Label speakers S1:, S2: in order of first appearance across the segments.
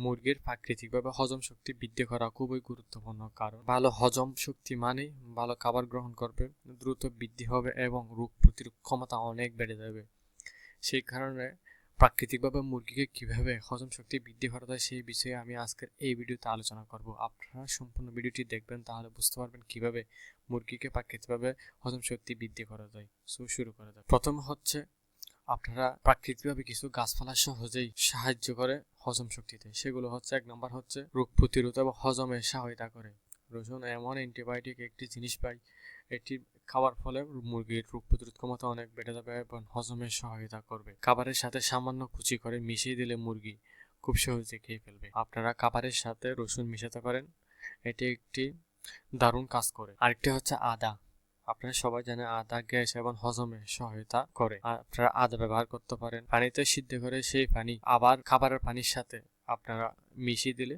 S1: মুরগির প্রাকৃতিকভাবে হজম শক্তি বৃদ্ধি করা খুবই গুরুত্বপূর্ণ কারণ ভালো হজম শক্তি মানে ভালো খাবার গ্রহণ করবে, দ্রুত বৃদ্ধি হবে এবং রোগ প্রতিরোধ ক্ষমতা অনেক বেড়ে যাবে। সেই কারণে প্রাকৃতিকভাবে মুরগিকে কীভাবে হজম শক্তি বৃদ্ধি করা যায় সেই বিষয়ে আমি আজকের এই ভিডিওতে আলোচনা করব। আপনারা সম্পূর্ণ ভিডিওটি দেখবেন, তাহলে বুঝতে পারবেন কীভাবে মুরগিকে প্রাকৃতিকভাবে হজম শক্তি বৃদ্ধি করা যায়। সো, শুরু করা যায় প্রথম হচ্ছে আপনারা প্রাকৃতিকভাবে কিছু গাছপালা সহজেই সাহায্য করে হজম শক্তিতে। সেগুলো হচ্ছে এক নম্বর হচ্ছে রোগ প্রতিরোধ এবং হজমে সহায়তা করে। রসুন এমন অ্যান্টিবায়োটিক একটি জিনিস পাই এটি খাবার ফলে মুরগির রোগ প্রতিরোধ ক্ষমতা অনেক বেড়ে যাবে এবং হজমে সহায়তা করবে। খাবারের সাথে সামান্য কুচি করে মিশিয়ে দিলে মুরগি খুব সহজে খেয়ে ফেলবে। আপনারা খাবারের সাথে রসুন মিশাতে পারেন, এটি একটি দারুণ কাজ করে। আরেকটি হচ্ছে আদা। আপনারা সবাই জানেন আদা, গ্যাস এবং হজমে সহায়তা করে। আপনারা আদা ব্যবহার করতে পারেন। পানিতে সিদ্ধ করে সেই পানি আবার খাবারের পানির সাথে আপনারা মিশিয়ে দিলে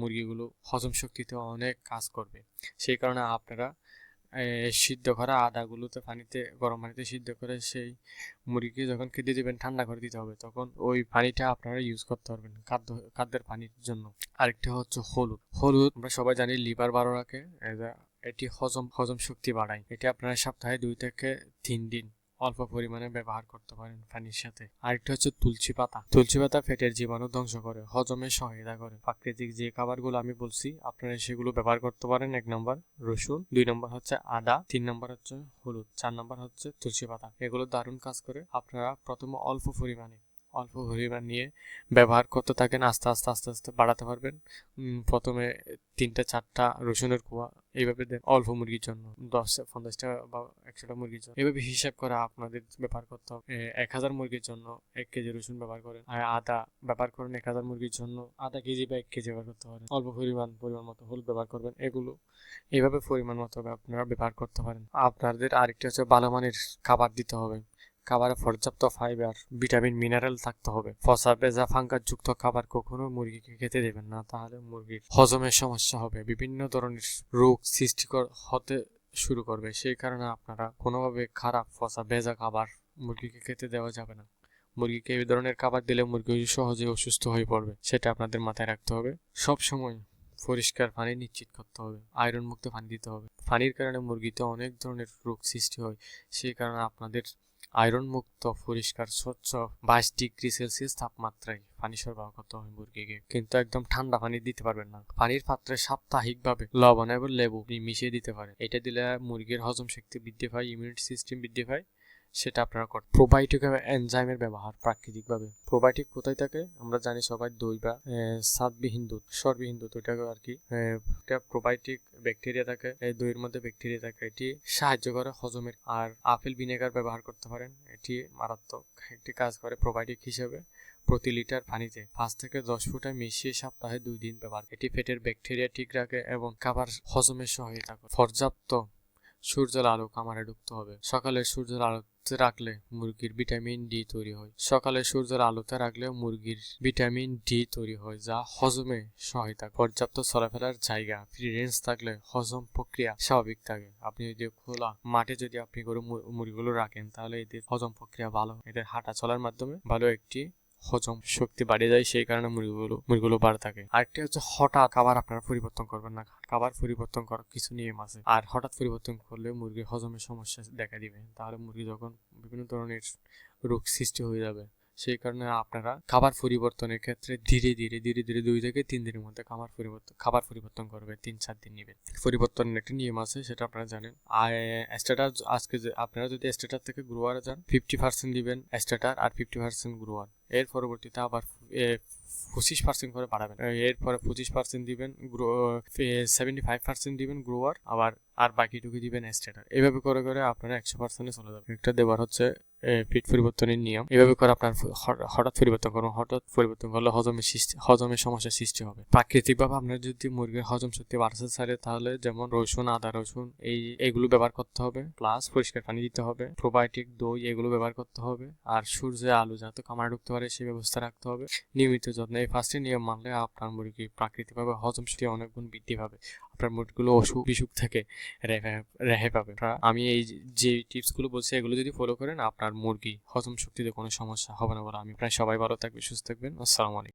S1: মুরগিগুলো হজম শক্তিতে অনেক কাজ করবে। সেই কারণে আপনারা সিদ্ধ করা আদাগুলোতে পানিতে, গরম পানিতে সিদ্ধ করে সেই মুরগিকে যখন খেতে দেবেন, ঠান্ডা করে দিতে হবে, তখন ওই পানিটা আপনারা ইউজ করতে পারবেন খাদ্য, খাদ্যের পানির জন্য। আরেকটা হচ্ছে হলুদ। হলুদ আমরা সবাই জানি লিভার ভালো রাখে এটি হজম হজম শক্তি বাড়ায়। এটি আপনারা সপ্তাহে দুই থেকে তিন দিন অল্প পরিমাণে ব্যবহার করতে পারেন পানির সাথে। আরেকটা হচ্ছে তুলসী পাতা। তুলসী পাতা ফেটের জীবাণু ধ্বংস করে, হজমে সহায়তা করে। প্রাকৃতিক যে খাবারগুলো আমি বলছি, আপনারা সেগুলো ব্যবহার করতে পারেন। এক নম্বর রসুন, দুই নম্বর হচ্ছে আদা, তিন নম্বর হচ্ছে হলুদ, চার নম্বর হচ্ছে তুলসী পাতা। এগুলো দারুণ কাজ করে। আপনারা প্রথমে অল্প পরিমাণে অল্প পরিমাণ নিয়ে ব্যবহার করতে থাকেন, আস্তে আস্তে আস্তে আস্তে বাড়াতে পারবেন। প্রথমে তিনটা, চারটা রসুনের কুয়া এইভাবে দেন অল্প মুরগির জন্য, দশ পঞ্চাশটা বা একশোটা মুরগির জন্য। এভাবে হিসাব করে আপনাদের ব্যবহার করতে হবে। এক হাজার মুরগির জন্য এক কেজি রসুন ব্যবহার করেন। আর আদা ব্যবহার করেন এক হাজার মুরগির জন্য। আধা কেজি বা এক কেজি ব্যবহার করতে পারেন। অল্প পরিমাণ পরিমাণ মতো হলুদ ব্যবহার করবেন। এগুলো এইভাবে পরিমাণ মতো আপনারা ব্যবহার করতে পারেন। আপনাদের আরেকটি হচ্ছে ভালো মানের খাবার দিতে হবে। খাবারে পর্যাপ্ত ফাইবার, ভিটামিন, মিনারেল থাকতে হবে। ফসা বেজা ফাঙ্গাস যুক্ত খাবার কখনো মুরগিকে খেতে দেবেন না। তাহলে মুরগির হজমের সমস্যা হবে। বিভিন্ন ধরনের রোগ সৃষ্টিকর হতে শুরু করবে। সেই কারণে আপনারা কোনোভাবে খারাপ ফসা, ভেজা খাবার মুরগিকে খেতে দেওয়া যাবে না। মুরগিকে এই ধরনের খাবার দিলে মুরগি সহজে অসুস্থ হয়ে পড়বে। সেটা আপনাদের মাথায় রাখতে হবে। সব সময় পরিষ্কার পানি নিশ্চিত করতে হবে আয়রন মুক্ত পানি দিতে হবে। পানির কারণে মুরগিতে অনেক ধরনের রোগ সৃষ্টি হয়, সেই কারণে আপনাদের আয়রন মুক্ত পরিষ্কার, স্বচ্ছ বাইশ ডিগ্রি সেলসিয়াস তাপমাত্রায় পানি সরবরাহ করতে হবে মুরগিকে। কিন্তু একদম ঠান্ডা পানি দিতে পারবেন না। পানির পাত্রে সাপ্তাহিকভাবে লবণ এবং লেবু মিশিয়ে দিতে পারেন। এটা দিলে মুরগির হজম শক্তি বৃদ্ধি পায় ইমিউনিটি সিস্টেম বৃদ্ধি পায় সেটা আপনারা করেন। প্রোবায়োটিক এনজাইমের ব্যবহার প্রাকৃতিকভাবে। প্রোবায়োটিক কোথায় থাকে? আমরা জানি সবাই দই বা সাদবিহীন দুধ সরবিহীন দুধ ওইটাকে আর কি। এটা প্রোবায়োটিক ব্যাকটেরিয়া থাকে এই দইয়ের মধ্যে ব্যাকটেরিয়া থাকে। এটি সাহায্য করে হজমের। আর আপেল ভিনেগার ব্যবহার করতে পারেন। এটি মারাত্মক একটি কাজ করে প্রোবায়োটিক হিসেবে প্রতি লিটার পানিতে পাঁচ থেকে দশ ফুটা মিশিয়ে সপ্তাহে দুই দিন ব্যবহার। এটি পেটের ব্যাকটেরিয়া ঠিক রাখে এবং খাবার হজমের সহায়তা করে। পর্যাপ্ত সূর্যের আলো কামারে ঢুকতে হবে। সকালে সূর্যের আলোতে রাখলে মুরগির ভিটামিন ডি তৈরি হয়। সকালে সূর্যের আলোতে রাখলে মুরগির ভিটামিন ডি তৈরি হয়, যা হজমে সহায়তা পর্যাপ্ত চলাফেরার জায়গা, ফ্রি রেঞ্জ থাকলে হজম প্রক্রিয়া স্বাভাবিক থাকে। আপনি যদি খোলা মাঠে যদি আপনি গরু মুরগিগুলো রাখেন, তাহলে এদের হজম প্রক্রিয়া ভালো এদের হাঁটা চলার মাধ্যমে ভালো একটি হজম শক্তি বাড়িয়ে যায় সেই কারণে মুরগিগুলো মুরগিগুলো বাড়ে থাকে। আরেকটি হচ্ছে হঠাৎ খাবার আপনারা পরিবর্তন করবেন না। খাবার পরিবর্তন করার কিছু নিয়ম আছে। আর হঠাৎ পরিবর্তন করলে মুরগির হজমের সমস্যা দেখা দিবে। তাহলে মুরগি যখন বিভিন্ন ধরনের রোগ সৃষ্টি হয়ে যাবে সেই কারণে আপনারা খাবার পরিবর্তনের ক্ষেত্রে ধীরে ধীরে ধীরে ধীরে দুই থেকে তিন দিনের মধ্যে খাবার পরিবর্তন খাবার পরিবর্তন করবে তিন চার দিন নেবেন। পরিবর্তনের একটি নিয়ম আছে, সেটা আপনারা জানেন। আর স্ট্যাটার আজকে আপনারা যদি স্ট্যাটার থেকে গ্রোয়ারে যান, ফিফটি পার্সেন্ট দিবেন স্ট্যাটার আর ফিফটি পার্সেন্ট গ্রোয়ার। এর পরবর্তীতে আবার পঁচিশ পার্সেন্ট করে বাড়াবেন। এরপরে পঁচিশ পার্সেন্ট দিবেন গ্রো সেভেন্টি ফাইভ পার্সেন্ট দিবেন গ্রোয়ার, আবার আর বাকিটুকু দিবেন স্টেটার এভাবে করে করে আপনারা একশো পার্সেন্টে চলে যাবেন। একটা দেওয়ার হচ্ছে ফিট পরিবর্তনের নিয়ম। এভাবে করে আপনার হঠাৎ পরিবর্তন করুন। হঠাৎ পরিবর্তন করলে হজমের সৃষ্টি হজমের সমস্যার সৃষ্টি হবে। প্রাকৃতিকভাবে আপনার যদি মুরগির হজম শক্তি বাড়াতে চারে তাহলে যেমন রসুন, আদা রসুন, এই, এগুলো ব্যবহার করতে হবে। প্লাস পরিষ্কার পানি দিতে হবে। প্রোবায়োটিক দই, এগুলো ব্যবহার করতে হবে। আর সূর্যে আলু যাতে কামার ঢুকতে পারে সেই ব্যবস্থা রাখতে হবে। নিয়মিত যত্ন, এই ফার্স্টে নিয়ম মানলে আপনার মুরগি প্রাকৃতিকভাবে হজম শক্তি অনেক গুণ বৃদ্ধি পাবে। আপনার মুডগুলো অসুখ বিসুখ থেকে রেহাই পাবে। আমি এই যে টিপসগুলো বলছি, এগুলো যদি ফলো করেন, আপনার মুরগি হজম শক্তিতে কোনো সমস্যা হবে না বলে আমি প্রায় সবাই ভালো থাকবে সুস্থ থাকবেন। আসসালামু আলাইকুম।